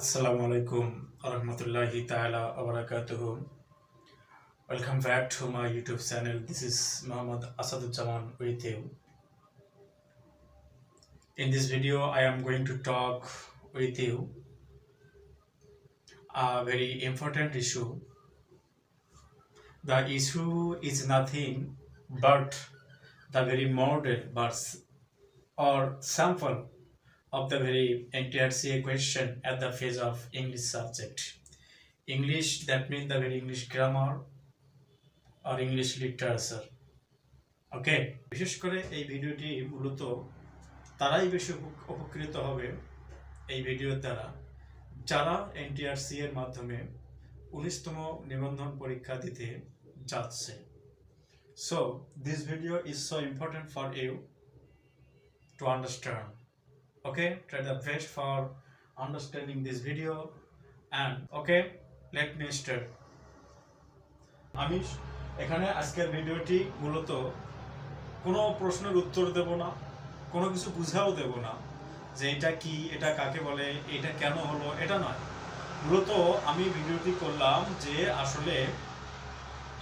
Assalamu alaikum warahmatullahi ta'ala wabarakatuh. Welcome back to my YouTube channel. This is Muhammad Asaduzzaman with you. In this video, I am going to talk with you a very important issue. The issue is nothing but the very model verse or sample of the very NTRCA question at the phase of English subject. English, that means the very English grammar or English literature. ওকে বিশেষ করে এই ভিডিওটি মূলত তারাই বেশি উপ- উপকৃত হবে এই ভিডিওর দ্বারা যারা এনটিআরসি এর মাধ্যমে উনিশতম নিবন্ধন পরীক্ষা দিতে যাচ্ছে so this video is so important for you to understand okay, try the best for understanding this video. And, okay, let me start. আমি এখানে আজকের ভিডিওটি মূলত কোনো প্রশ্নের উত্তর দেব না, কোনো কিছু বুঝাও দেব না, যে এটা কি, এটা কাকে বলে, এটা কেন হলো, এটা নয়। মূলত আমি ভিডিওটি করলাম যে আসলে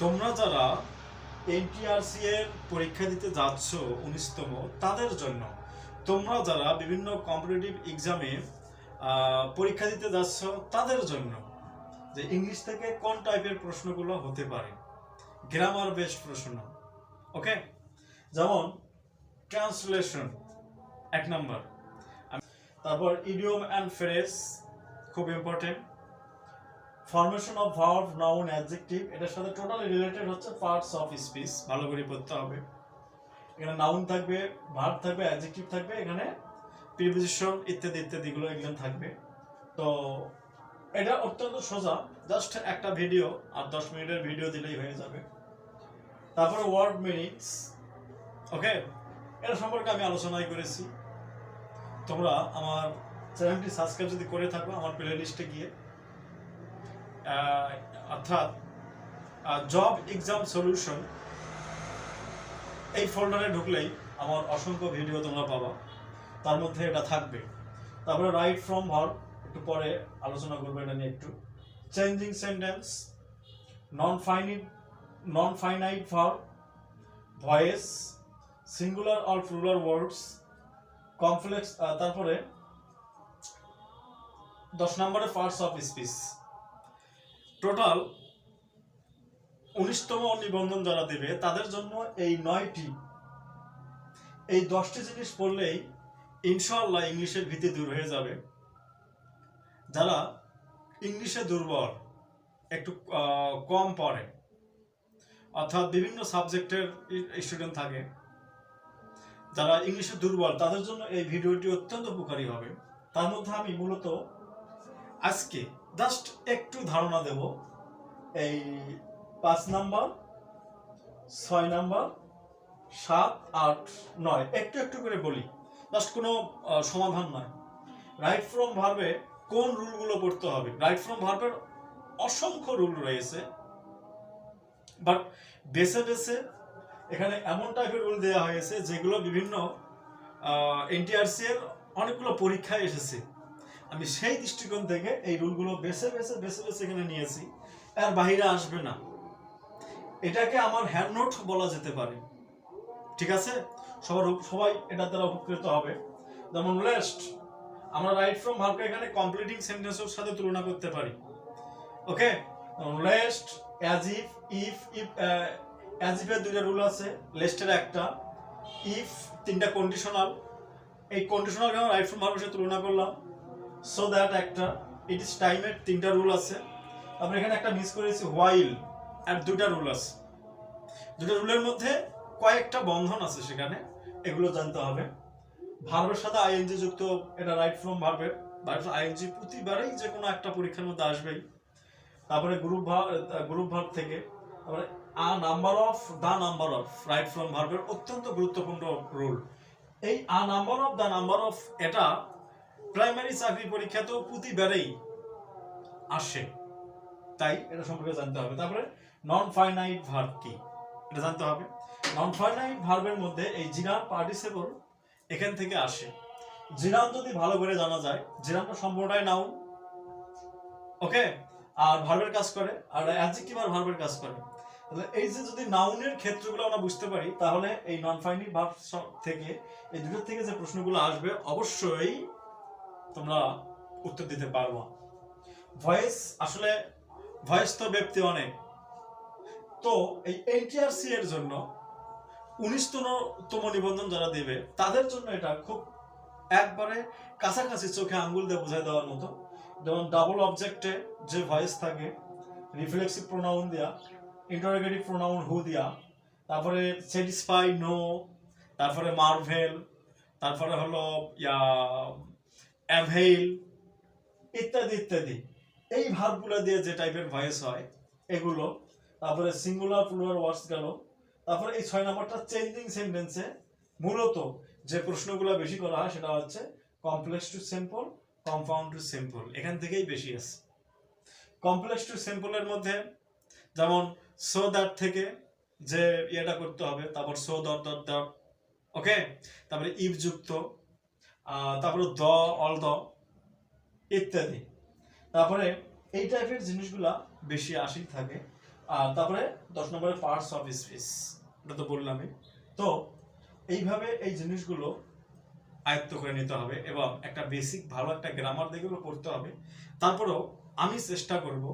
তোমরা যারা এনটিআরসি এর পরীক্ষা দিতে যাচ্ছ উনিশতম, তাদের জন্য। তোমরা যারা বিভিন্ন কম্পিটিটিভ এক্সামে পরীক্ষা দিতে যাচ্ছ, তাদের জন্য যে ইংলিশ থেকে কোন টাইপের প্রশ্নগুলো হতে পারে গ্রামার বেসড প্রশ্ন ওকে যেমন ট্রান্সলেশন এক নম্বর তারপর ইডিয়ম অ্যান্ড ফ্রেস খুব important formation of verb noun adjective এটার সাথে টোটালি রিলেটেড হচ্ছে পার্টস অফ স্পিচ ভালো করে পড়তে হবে। এখানে নাউন থাকবে ভার্ব থাকবে অ্যাডজেক্টিভ থাকবে, এখানে প্রিপোজিশন ইত্যাদি ইত্যাদিগুলো এগুলো থাকবে। তো এটা অত্যন্ত সোজা জাস্ট একটা ভিডিও আর দশ মিনিটের ভিডিও দিলেই হয়ে যাবে। তারপরে ওয়ার্ড মিনিটস ওকে এটা সম্পর্কে আমি আলোচনাই করেছি। তোমরা আমার চ্যানেলটি সাবস্ক্রাইব যদি করে থাকো আমার প্লে লিস্টে গিয়ে। অর্থাৎ জব এক্সাম সলিউশন এই ফোল্ডারে ঢুকলেই আমার অসংখ্য ভিডিও তোমরা পাবা। তার মধ্যে এটা থাকবে। তারপরে রাইট ফ্রম ভার্ব একটু পরে আলোচনা করব এটা নিয়ে একটু। Changing sentence non finite non finite verb voice singular or plural words complex তারপরে দশ নম্বরে পার্টস অফ স্পিচ টোটাল উনিশতম নিবন্ধন যারা দেবে, তাদের জন্য এই নয়টি। এই দশটি জিনিস পড়লেই ইনশাল্লাহ ইংলিশের ভীতি দূর হয়ে যাবে। যারা ইংলিশে দুর্বল, একটু কম পড়ে, অর্থাৎ বিভিন্ন সাবজেক্টের স্টুডেন্ট থাকে, যারা ইংলিশে দুর্বল, তাদের জন্য এই ভিডিওটি অত্যন্ত উপকারী হবে। তার মধ্যে আমি মূলত আজকে জাস্ট একটু ধারণা দেব এই পাঁচ নাম্বার, ছয় নাম্বার, সাত, আট, নয়। একটু একটু করে বলি। জাস্ট কোনো সমাধান নয় রাইট ফ্রম ভার্বে কোন রুলগুলো পড়তে হবে? রাইট ফ্রম ভার্বের অসংখ্য রুল রয়েছে। বাট বেছে বেছে এখানে এমন টাইপের রুল দেওয়া হয়েছে যেগুলো বিভিন্ন এনটিআরসি এর অনেকগুলো পরীক্ষায় এসেছে। আমি সেই দৃষ্টিকোণ থেকে এই রুলগুলো বেছে বেছে বেছে বেছে এখানে নিয়েছি। আর বাইরে আসবে না। এটাকে আমার হ্যান্ড নোট বলা যেতে পারে। ঠিক আছে? সবার সবাই এটার দ্বারা উপকৃত হবে। যেমন লেস্ট আমরা রাইট ফ্রম ভার্বকে এখানে কমপ্লিটিং সেন্টেন্সের সাথে তুলনা করতে পারি। Okay lest as if if if as ইফের দুইটা রুল আছে। লেস্টের একটা। ইফ তিনটা কন্ডিশনাল এই কন্ডিশনালকে আমরা রাইট ফ্রম ভার্বের সাথে তুলনা করলাম? সো দ্যাট একটা। ইট ইস টাইমের তিনটা রুল আছে। তারপরে এখানে একটা মিস করেছি হোয়াইল আর দুটা রুল আছে। দুটো রুলের মধ্যে কয়েকটা বন্ধন আছে সেখানে, এগুলো জানতে হবে। ভার্বের সাথে আইএনজি যুক্ত, এটা রাইট ফ্রম ভার্বের ভার্বের আইএনজি প্রতিবারেই যে কোনো একটা পরীক্ষার মধ্যে আসবেই। তারপরে গ্রুপ ভার্ব গ্রুপ ভার্ব থেকে, তারপরে a number of the number of right from ভার্বের অত্যন্ত গুরুত্বপূর্ণ রুল এই a number of the number of এটা প্রাইমারি চাকরি পরীক্ষাতেও প্রতিবারেই আসে। তাই এটা সম্পর্কে জানতে হবে। তারপরে নন ফাইনাইট ভার্ব কি? এটা জানতে হবে। নন ফাইনাইট ভার্বের মধ্যে এই জিরাম পার্টিসিপল এখান থেকে আসে। জিনাম যদি ভালো করে জানা যায় জিরামটা সম্পূর্ণটাই নাউন ওকে আর ভার্বের কাজ করে, আর অ্যাডজেক্টিভ আর ভার্বের কাজ করে। তাহলে এই যে যদি নাউনের ক্ষেত্রগুলো আমরা বুঝতে পারি, তাহলে এই নন ফাইনি ভার্ব থেকে এই দুটোর থেকে যে প্রশ্নগুলো আসবে, অবশ্যই তোমরা উত্তর দিতে পারব। ভয়েস আসলে ভয়েস তো ব্যক্তি অনেক। তো এই এনটিআরসি এর জন্য উনিশতম নিবন্ধন যারা দেবে, তাদের জন্য এটা খুব একবারে কাছাকাছি চোখে আঙ্গুল দিয়ে বোঝাই দেওয়ার মতো। যেমন ডাবল অবজেক্টে যে ভয়েস থাকে রিফ্লেক্সিভ প্রোনাউন দেয়া ইন্টারোগেটিভ প্রোনাউন হু দিয়া, তারপরে স্যাটিসফাই নো তারপরে মার্ভেল তারপরে হলো, ইয়া অ্যাভেইল ইত্যাদি ইত্যাদি। এই ভার্বগুলো দিয়ে যে টাইপের ভয়েস হয়, এগুলো তারপরে সিঙ্গুলার প্লুরাল ওয়ার্ডস গেল। তারপরে এই ছয় নম্বরটা চেঞ্জিং সেন্টেন্সে মূলত যে প্রশ্নগুলো বেশি করা হয় সেটা হচ্ছে complex to simple compound to simple এখান থেকেই বেশি আছে। কমপ্লেক্স টু সিম্পলের মধ্যে যেমন সো দ্যাট থেকে যে ইয়েটা করতে হবে, তারপর সো দট দট দট ওকে তারপরে ইভ যুক্ত তারপরে দ অল দ ইত্যাদি। তারপরে এই টাইপের জিনিসগুলা বেশি আসি থাকে। আর তারপরে দশ নম্বরে পার্টস অফ স্পিচ এটা তো বললামই। তো এইভাবে এই জিনিসগুলো আয়ত্ত করে নিতে হবে এবং একটা বেসিক ভালো একটা গ্রামার দেখেও পড়তে হবে। তারপরেও আমি চেষ্টা করব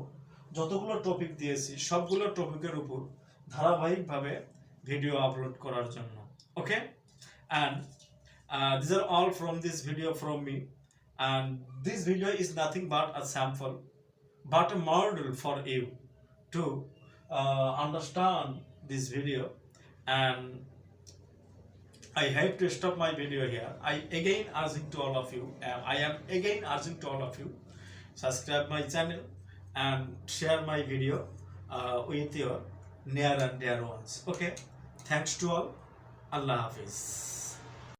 যতগুলো টপিক দিয়েছি, সবগুলো টপিকের উপর ধারাবাহিকভাবে ভিডিও আপলোড করার জন্য। Okay and this are all from this video from me and this video is nothing but a sample but a model for you to uh, understand this video and I have to stop my video here. I again urging to all of you, um, I am again urging to all of you, subscribe my channel and share my video uh, with your near and dear ones. Okay, thanks to all. Allah Hafiz.